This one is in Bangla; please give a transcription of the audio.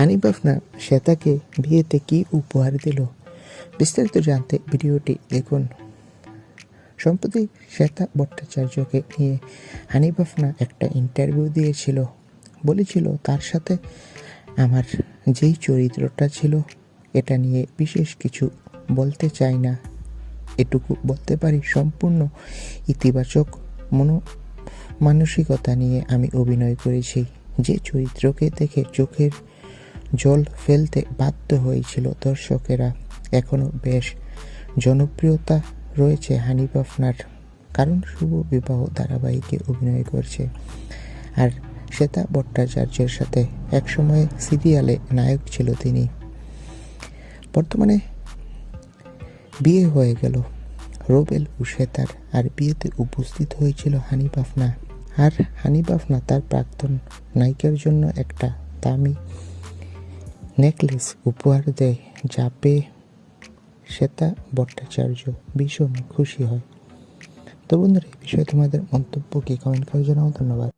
হানিফ আফনা শ্বেতাকে বিয়েতে কি উপহার দিল? বিস্তারিত জানতে ভিডিওটি দেখুন। সম্প্রতি শ্বেতা ভট্টাচার্যকে নিয়ে হানিফ আফনা একটা ইন্টারভিউ দিয়েছিল। বলেছিল, তার সাথে আমার যেই চরিত্রটা ছিল, এটা নিয়ে বিশেষ কিছু বলতে চাই না। এটুকু বলতে পারি সম্পূর্ণ ইতিবাচক মনো মানসিকতা নিয়ে আমি অভিনয় করেছি। যে চরিত্রকে দেখে চোখের জল ফেলতে বাধ্য হয়েছিল দর্শকেরা। এখনও বেশ জনপ্রিয়তা রয়েছে হানিফ আফনার, কারণ শুভ বিবাহ ধারাবাহিকে অভিনয় করছে। আর শ্বেতা ভট্টাচার্যের সাথে একসময় সিরিয়ালে নায়ক ছিল তিনি। বর্তমানে বিয়ে হয়ে গেল। রোবেল ও শ্বেতার আর বিয়েতে উপস্থিত হয়েছিল হানিফ আফনা। আর হানিফ আফনা তার প্রাক্তন নায়িকার জন্য একটা দামি নেকলেস উপহার দেয়, যা পেয়ে শ্বেতা ভট্টাচার্য ভীষণ খুশি হয়। তো বন্ধুরা, এই বিষয়ে তোমাদের মন্তব্য কি? কমেন্ট করে জানাও, ধন্যবাদ।